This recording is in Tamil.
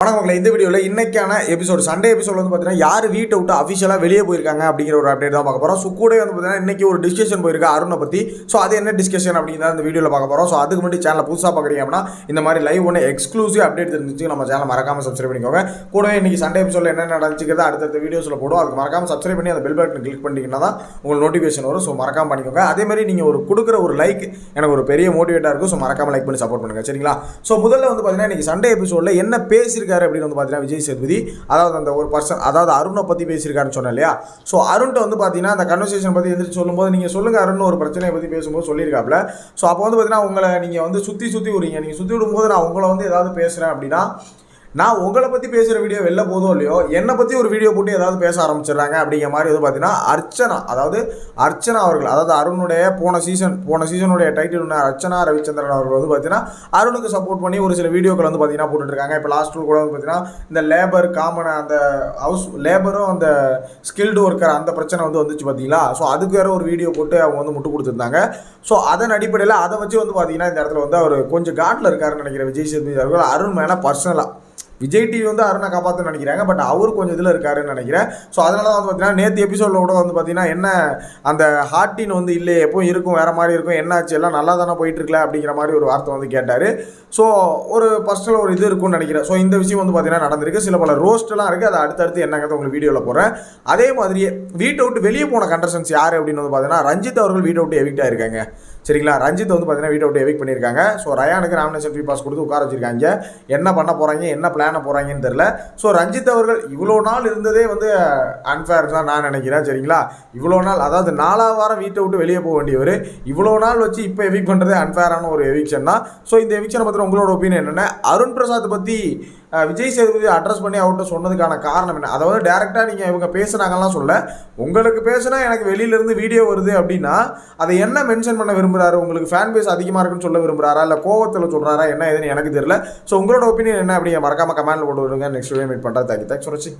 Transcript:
வணக்கம் மக்களை இந்த வீடியோவில் இன்னைக்கான எபிசோடு சண்டே எபிசோட் வந்து பார்த்தீங்கன்னா யார் வீட்டை விட்டு அஃபிஷியலாக வெளியே போயிருக்காங்க அப்படிங்கிற ஒரு அப்டேட் தான் பார்க்க போகிறோம் ஸோ கூட வந்து பார்த்தீங்கன்னா இன்னைக்கு ஒரு டிஸ்கஷன் போயிருக்கு அருணை பற்றி ஸோ அது என்ன டிஸ்கஷன் அப்படிங்கிறத இந்த வீடியோவில் பார்க்க போகிறோம் ஸோ அதுக்கு முன்னாடி சேனலை புதுசாக பார்க்குறீங்க அப்படின்னா இந்த மாதிரி லைவ் ஒன்று எக்ஸ்க்ளூசிவ் அப்டேட் தெரிஞ்சிச்சு நம்ம சேனல் மறக்காமல் சப்ஸ்கிரைப் பண்ணிக்கோங்க. கூடவே இன்றைக்கி சண்டே எபிசோடில் என்ன நடந்துச்சுக்கிறத அடுத்தடுத்த வீடியோஸில் போடும் அதுக்கு மறக்காமல் சப்ஸ்கிரைப் பண்ணி அந்த பெல் பட்டன் கிளிக் பண்ணிங்கன்னா தான் உங்களுக்கு நோட்டிஃபிகேஷன் வரும். ஸோ மறக்காம பண்ணிக்கோங்க. அதே மாதிரி நீங்கள் ஒரு கொடுக்குற ஒரு லைக் எனக்கு ஒரு பெரிய மோட்டிவேட்டாக இருக்கும். ஸோ மறக்காமல் லைக் பண்ணி சப்போர்ட் பண்ணுங்க. சரிங்களா? ஸோ முதல்ல வந்து பார்த்தீங்கன்னா இன்றைக்கி சண்டே எபிசோடில் என்ன பேசியிருக்காரு அப்படின்னு வந்து பார்த்தீங்கன்னா விஜய் சேதுபதி. அதாவது அந்த ஒரு பர்சன் அதாவது அருணை பற்றி பேசியிருக்காருன்னு சொன்னேன் இல்லையா? ஸோ அருண்கிட்ட வந்து பார்த்தீங்கன்னா அந்த கன்வர்சேஷன் பற்றி எந்திரிச்சு சொல்லும்போது நீங்கள் சொல்லுங்கள் அருண் ஒரு பிரச்சனையை பற்றி பேசும்போது சொல்லியிருக்காப்புல. ஸோ அப்போ வந்து பார்த்தீங்கன்னா உங்களை நீங்கள் வந்து சுற்றி சுற்றி விடுறீங்க. நீங்கள் சுற்றி விடும்போது நான் உங்களை வந்து ஏதாவது பேசுகிறேன் அப்படின்னா நான் உங்களை பற்றி பேசுகிற வீடியோ வெளில போதும் இல்லையோ என்னை பற்றி ஒரு வீடியோ போட்டு ஏதாவது பேச ஆரம்பிச்சிடுறாங்க அப்படிங்கிற மாதிரி வந்து பார்த்தீங்கன்னா அர்ச்சனா அதாவது அர்ச்சனா அவர்கள் அதாவது அருணுடைய போன சீசன் போன சீசனுடைய டைட்டில் ஒன்று அர்ச்சனா ரவிச்சந்திரன் அவர்கள் வந்து பார்த்தீங்கன்னா அருணுக்கு சப்போர்ட் பண்ணி ஒரு சில வீடியோக்கள் வந்து பார்த்தீங்கன்னா போட்டுட்ருக்காங்க இப்போ லாஸ்ட் கூட வந்து பார்த்தீங்கன்னா இந்த லேபர் காமன் அந்த ஹவுஸ் லேபரும் அந்த ஸ்கில்டு ஒர்க்கர் அந்த பிரச்சனை வந்து வந்துச்சு பார்த்தீங்களா ஸோ அதுக்கு வேறு ஒரு வீடியோ போட்டு அவங்க வந்து முட்டு கொடுத்துருந்தாங்க. ஸோ அதன் அடிப்படையில் அதை வச்சு வந்து பார்த்தீங்கன்னா இந்த இடத்துல வந்து அவர் கொஞ்சம் காட்டில் இருக்காருன்னு நினைக்கிற விஜய் சேதுபதி அவர்கள். அருண் மேலே பர்சனலாக விஜய் டிவி வந்து அருணை காப்பாற்றுன்னு நினைக்கிறாங்க பட் அவர் கொஞ்சம் இதில் இருக்காருன்னு நினைக்கிறேன். ஸோ அதனால தான் வந்து பார்த்தீங்கன்னா நேற்று எபிசோடில் கூட வந்து பார்த்தீங்கன்னா என்ன அந்த ஹார்ட்டின் வந்து இல்லை எப்பவும் இருக்கும் வேறு மாதிரி இருக்கும் என்னாச்சு எல்லாம் நல்லா தானே போயிட்டு இருக்கல அப்படிங்கிற மாதிரி ஒரு வார்த்தை வந்து கேட்டார். ஸோ ஒரு பர்சனல் ஒரு இது இருக்கும்னு நினைக்கிறேன். ஸோ இந்த விஷயம் வந்து பார்த்தீங்கன்னா நடந்திருக்கு. சில பல ரோஸ்ட்லாம் இருக்குது அதை அடுத்தடுத்து என்னங்கிறத உங்களுக்கு வீடியோவில் போடுறேன். அதே மாதிரியே வீட்டை விட்டு வெளியே போன கண்டர்ஷன்ஸ் யார் அப்படின்னு வந்து பார்த்தீங்கன்னா ரஞ்சித் அவர்கள் வீட்டை விட்டு எவிக்ட் ஆயிருக்காங்க. சரிங்களா? ரஞ்சித் வந்து பார்த்தீங்கன்னா வீட்டை விட்டு எவிக் பண்ணியிருக்காங்க. ஸோ ரயானுக்கு நாமினேஷன் ஃபீ பாஸ் கொடுத்து உட்கார வச்சிருக்காங்க. என்ன பண்ண போகிறாங்க என்ன பிளான போகிறாங்கன்னு தெரில ஸோ ரஞ்சித் அவர்கள் இவ்வளோ நாள் இருந்ததே வந்து அன்ஃபேர் தான் நான் நினைக்கிறேன். சரிங்களா? இவ்வளோ நாள் அதாவது நாலாவது வாரம் வீட்டை விட்டு வெளியே போக வேண்டியவர் இவ்வளோ நாள் வச்சு இப்போ எவிக் பண்ணுறதே அன்ஃபேரான ஒரு எவிக்ஷன் தான். ஸோ இந்த எவிக்ஷனை பற்றி உங்களோட ஒப்பீனியன் என்னென்ன அருண் பிரசாத் பற்றி விஜய் சேதுபதி அட்ரஸ் பண்ணி அவர்கிட்ட சொன்னதுக்கான காரணம் என்ன? அதாவது டேரெக்டாக நீங்கள் இவங்க பேசுனாங்கலாம் சொல்ல உங்களுக்கு பேசுனா எனக்கு வெளியிலேருந்து வீடியோ வருது அப்படின்னா அதை என்ன மென்ஷன் பண்ண விரும்புகிறாரு உங்களுக்கு ஃபேன் பேஸ் அதிகமாக இருக்குன்னு சொல்ல விரும்புகிறாரா இல்லை கோவத்தில் சொல்கிறாரா என்ன ஏதுன்னு எனக்கு தெரியல. ஸோ உங்களோட ஒப்பீனியன் என்ன அப்படிங்க மறக்காம கமெண்ட்டில் போட்டு விடுங்க. நெக்ஸ்ட் வீடியோ மீட் பண்ணுறது தேங்க்யூ தேங்க்ஸ் சொல்லி